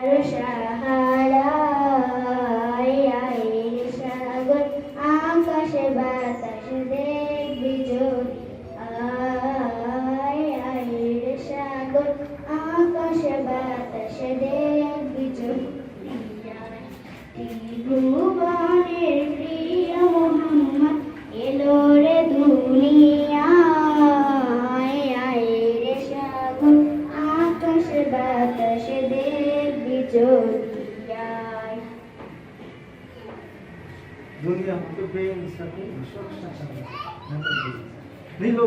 Arshahara নীল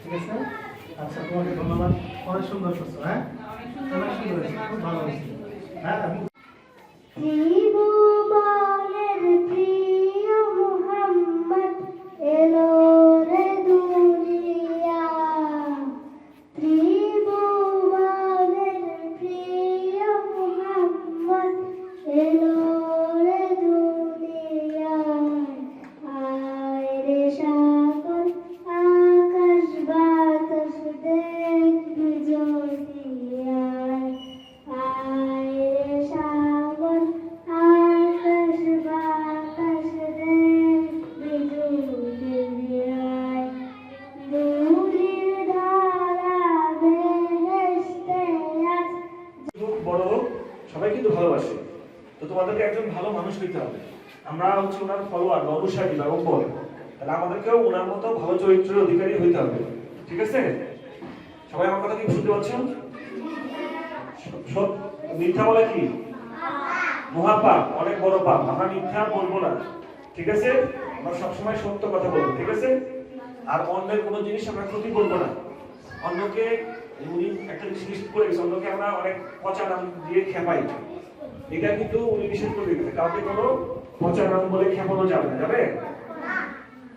ঠিক আছে? আচ্ছা তোমাকে ধন্যবাদ। অনেক সুন্দর করছ হ্যাঁ? অনেক সুন্দর খুব ভালো হয়েছে। হ্যাঁ তোমাদেরকে একজন ভালো মানুষ হইতে হবে। আমরা হচ্ছে ওনার ফলোয়ার বা অনুসারী বা বল তাহলে আমাদেরকেও ওনার মতো ভালো চরিত্রের অধিকারী হইতে হবে। ঠিক আছে? সবাই আমার কথা কি শুনতে পাচ্ছেন মিথ্যা বলে কি? মহাপাপ, অনেক বড় পাপ। আমরা মিথ্যা বলব না। ঠিক আছে? আমরা সবসময় সত্য কথা বলব, ঠিক আছে? আর অন্যের কোনো জিনিস আমরা ক্ষতি করব না। অন্যকে উনি একটা জিনিস করে অন্যকে আমরা অনেক পচা নাম দিয়ে খেপাই। এটা কিন্তু উনি নিষেধ করে দিয়েছে। কাউকে কোনো পচা নাম বলে খেপানো যাবে না, যাবে?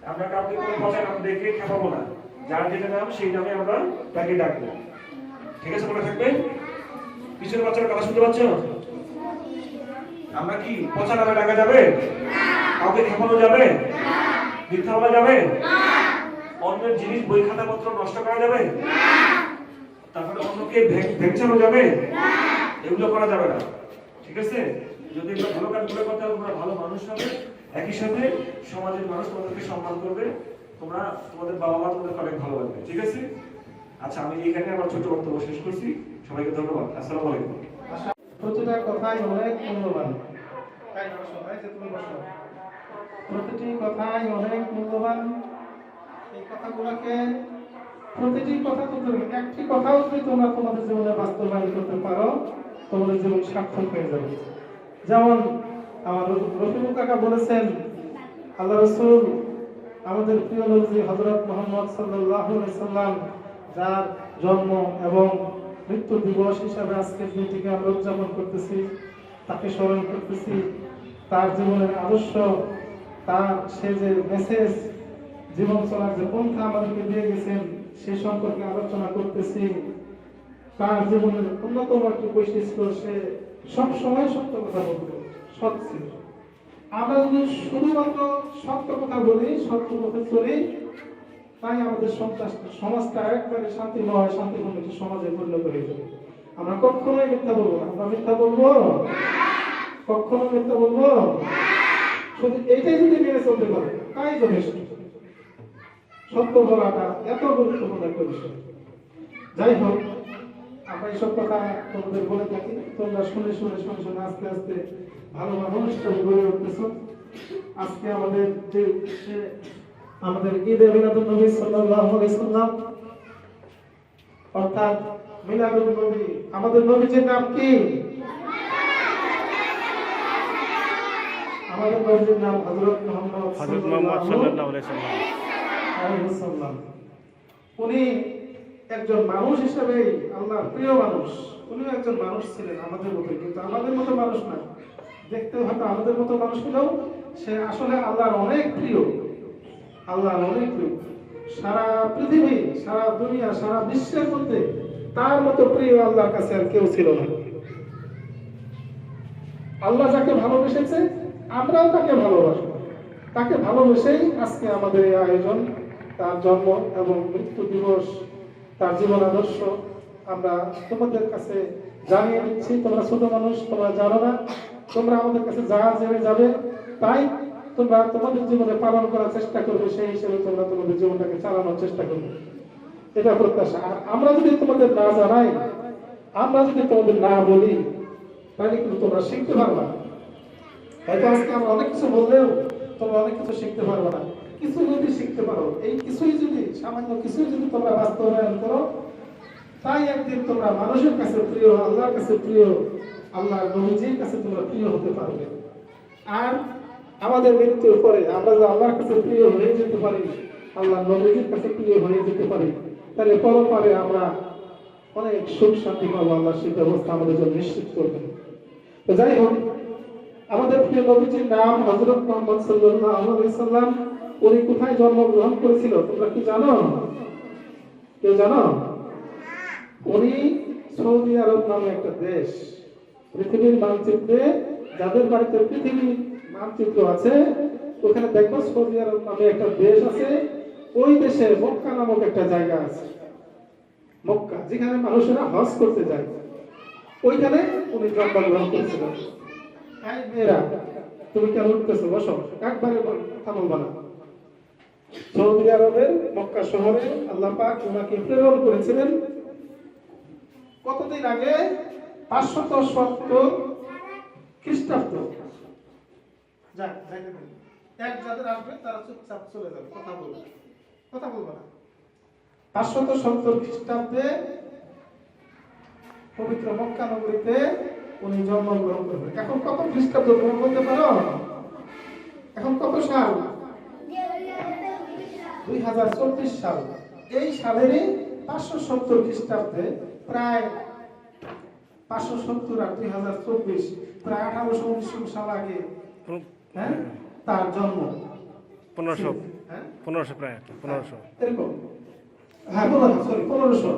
আমরা কাউকে কোনো পচা নাম দেখে খেপাবো না। যার যেটা নাম, সেই নামে আমরা তাকে ডাকবো। ঠিক আছে, মনে থাকবে? পিছনের বাচ্চারা কথা শুনতে পাচ্ছ? আমরা কি পচা নামে ডাকা যাবে? কাউকে খেপানো যাবে? মিথ্যা বলা যাবে? অন্যের জিনিস, বই, খাতাপত্র নষ্ট করা যাবে? তারপরে অন্যকে ভেঙচানো যাবে? এগুলো করা যাবে না। ঠিক আছে? যদি আমরা ভালো কাজগুলো করতে হবে তোমরা ভালো মানুষ হবে, একই সাথে সমাজের মানুষ তোমাদেরকে সম্মান করবে, তোমরা তোমাদের বাবা মা তোমাদেরকে অনেক ভালো লাগবে, ঠিক আছে? আচ্ছা আমি এখানে আমার ছোট বক্তব্য শেষ করছি। সবাইকে ধন্যবাদ। আসসালামু আলাইকুম। প্রতিটা কথাই অনেক মূল্যবান। তুমি প্রতিটি কথাই অনেক মূল্যবান। এই কথাগুলোকে প্রতিটি কথা তো তুমি একটি কথাও যদি তোমরা তোমাদের জীবনে বাস্তবায়ন করতে পারো। তোমাদের জীবন সার্থক হয়ে যাবে। যেমন আমার রফিকুল কাকা বলেছেন, আল্লাহ রসুল আমাদের প্রিয় নবী হজরত মোহাম্মদ সাল্লাম, যার জন্ম এবং মৃত্যু দিবস হিসাবে আজকের দিনটিকে আমরা উদযাপন করতেছি, তাকে স্মরণ করতেছি। তার জীবনের আদর্শ, তার সে যে মেসেজ জীবন চলার যে পন্থা আমাদেরকে দিয়ে গেছেন, সে সম্পর্কে আলোচনা করতেছি। তার জীবনের অন্যতম একটি বৈশিষ্ট্য সে সবসময় সত্য কথা বলতো, সৎ ছিল। আমরা যদি শুধুমাত্র সত্য কথা বলি, সত্য পথে চলি, তাই আমাদের সমাজটা একবারে শান্তি শান্তিময়, শান্তিপূর্ণ একটি সমাজে পরিণত হয়ে যাবে। আমরা কখনোই মিথ্যা বলব আমরা মিথ্যা বলব? কখনো মিথ্যা বলব? শুধু এইটাই যদি মেনে চলতে পারে, তাই যথেষ্ট। সত্য বলাটা এত গুরুত্বপূর্ণ একটা বিষয়। যাই হোক আমরা এইসব কথা তোমাদের বলে থাকি। তোমরা শুনে শুনে শুনে শুনে আস্তে আস্তে ভালো মানুষ হিসেবে গড়ে উঠতেছ। আজকে আমাদের যে আমাদের ঈদে মিলাদুল নবী সাল্লাল্লাহু আলাইহি সাল্লাম অর্থাৎ মিলাদুল নবী আমাদের নবীজির নাম কি? আমাদের নবীজির নাম হযরত মুহাম্মদ হযরত মুহাম্মদ সাল্লাল্লাহু আলাইহি সাল্লাম। উনি একজন মানুষ হিসেবে আল্লাহর প্রিয় মানুষ, উনিও একজন মানুষ ছিলেন আমাদের মতো কিন্তু আমাদের মতো মানুষ না। দেখতে হয়তো আমাদের মতো মানুষ হলেও সে আসলে আল্লাহর অনেক প্রিয়। আল্লাহর অনেক প্রিয়। সারা পৃথিবী, সারা দুনিয়া, সারা বিশ্বের মধ্যে তার মতো প্রিয় আল্লাহর কাছে আর কেউ ছিল না। আল্লাহ যাকে ভালোবেসেছে, আমরাও তাকে ভালোবাসবো তাকে ভালোবেসেই আজকে আমাদের এই আয়োজন, তার জন্ম এবং মৃত্যু দিবস তার জীবন আদর্শ আমরা তোমাদের কাছে জানিয়ে দিচ্ছি। তোমরা ছোট মানুষ, তোমরা জানো না। তোমরা আমাদের কাছে যা জেনে যাবে তাই তোমরা তোমাদের জীবনে পালন করার চেষ্টা করবে, সেই হিসেবে তোমরা তোমাদের জীবনটাকে চালানোর চেষ্টা করবে। এটা প্রত্যাশা। আর আমরা যদি তোমাদের না জানাই, আমরা যদি তোমাদের না বলি, তাহলে কিন্তু তোমরা শিখতে পারবা। হয়তো আজকে আমরা অনেক কিছু বললেও তোমরা অনেক কিছু শিখতে পারবে না। কিছু যদি শিখতে পারো, এই কিছুই যদি, সামান্য কিছুই যদি তোমরা বাস্তবায়ন করো, তাই একদিন তোমরা মানুষের কাছে প্রিয়, আল্লাহর কাছে প্রিয়, আল্লাহর নবীজির কাছে তোমরা প্রিয় হতে পারবে। আর আমাদের মৃত্যুর পরে আমরা যদি আল্লাহর কাছে প্রিয় হয়ে যেতে পারি আল্লাহ নবীজির কাছে প্রিয় হয়ে যেতে পারি, তাহলে পরপারে আমরা অনেক সুখ শান্তি পাবো, আল্লাহ সেই ব্যবস্থা আমাদের জন্য নিশ্চিত করবেন। তো যাই হোক, আমাদের প্রিয় নবীজির নাম হজরত মুহাম্মদ সাল্লাল্লাহু আলাইহি সাল্লাম উনি কোথায় জন্মগ্রহণ করেছিল, তোমরা কি জানো? কেউ জানো? উনি সৌদি আরব নামে একটা দেশ। পৃথিবীর মানচিত্রে, যাদের বাড়িতে পৃথিবীর মানচিত্র আছে, ওখানে দেখো সৌদি আরব নামে একটা দেশ আছে, ওই দেশে মক্কা নামক একটা জায়গা আছে। মক্কা, যেখানে মানুষেরা হজ করতে যায়। ওইখানে উনি জন্মগ্রহণ করেছিলেন। তুমি কেন উঠতেছো বসো, একবারে কথা বলবা না। সৌদি আরবের মক্কা শহরে আল্লাহ পাক ওনাকে প্রেরণ করেছিলেন। কতদিন আগে? পাঁচশত সত্তর খ্রিস্টাব্দ। কথা বলবে পাঁচশত সত্তর খ্রিস্টাব্দে পবিত্র করবেন এখন কত খ্রিস্টাব্দ তুমি বলতে পারো? এখন কত সাল? দুই হাজার চব্বিশ সাল। এই সালেরই পাঁচশো সত্তর খ্রিস্টাব্দে প্রায় পাঁচশো সত্তর আর দুই হাজার চব্বিশ প্রায় আঠারোশো উনিশশো সাল আগে হ্যাঁ তার জন্ম। পনেরোশো হ্যাঁ? পনেরোশো প্রায় পনেরোশো। এরকম। হ্যাঁ পনেরো সরি পনেরোশো।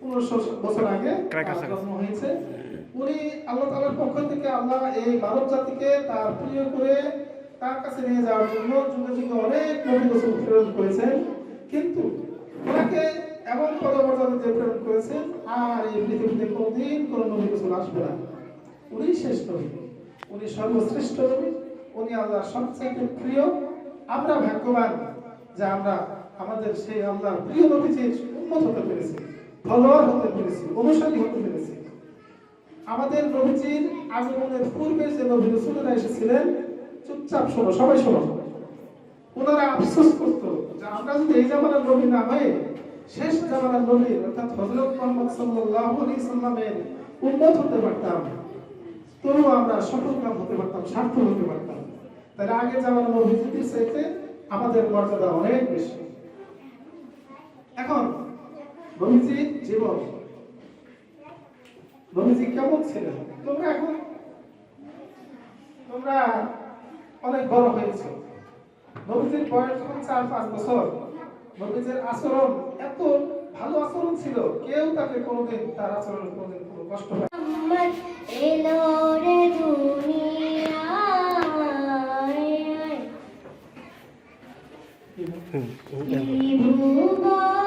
পনেরোশো বছর আগে জন্ম হয়েছে। উনি আল্লাহ তাআলার পক্ষ থেকে আল্লাহ এই মানব জাতিকে তার প্রিয় করে তার কাছে নিয়ে যাওয়ার জন্য যুগে যুগে অনেক নবী রাসূল প্রেরণ করেছেন। কিন্তু ওনাকে এমন পদমর্যাদা দিয়ে প্রেরণ করেছেন, আর এই পৃথিবীতে কোনোদিন কোনো নবী রাসূল আসবে না। উনি শেষ নবী। উনি সর্বশ্রেষ্ঠ নবী। উনি আল্লাহর সবচেয়ে প্রিয়। আমরা ভাগ্যবান যে আমরা আমাদের সেই আল্লাহর প্রিয় নবীজির উন্মত হতে পেরেছি, ফলোয়ার হতে পেরেছি, অনুসারী হতে পেরেছি। আমাদের নবীজির আগমনের পূর্বে যে নবী রসুলেরা এসেছিলেন চুপচাপ শোনো, সবাই শোনো। ওনারা আফসোস করতো যে আমরা যদি এই জামানার নবী না হয়ে শেষ জামানার নবী অর্থাৎ হযরত মুহাম্মদ সাল্লাল্লাহু আলাইহি সাল্লামের উম্মত হতে পারতাম তবুও আমরা সফলকাম হতে পারতাম, সার্থক হতে পারতাম। তাহলে আগে জামানার নবীজির চাইতে আমাদের মর্যাদা অনেক বেশি। এখন নবীজির জীবন। নবীজি কেমন ছিলেন? তোমরা এখন তোমরা অনেক বড় হয়েছে। নবীজির বয়স যখন চার পাঁচ বছর নবীজির আচরণ এত ভালো আচরণ ছিল কেউ তাকে কোনোদিন তার আচরণে কোনোদিন কোনো কষ্ট পায় দুনিয়ায়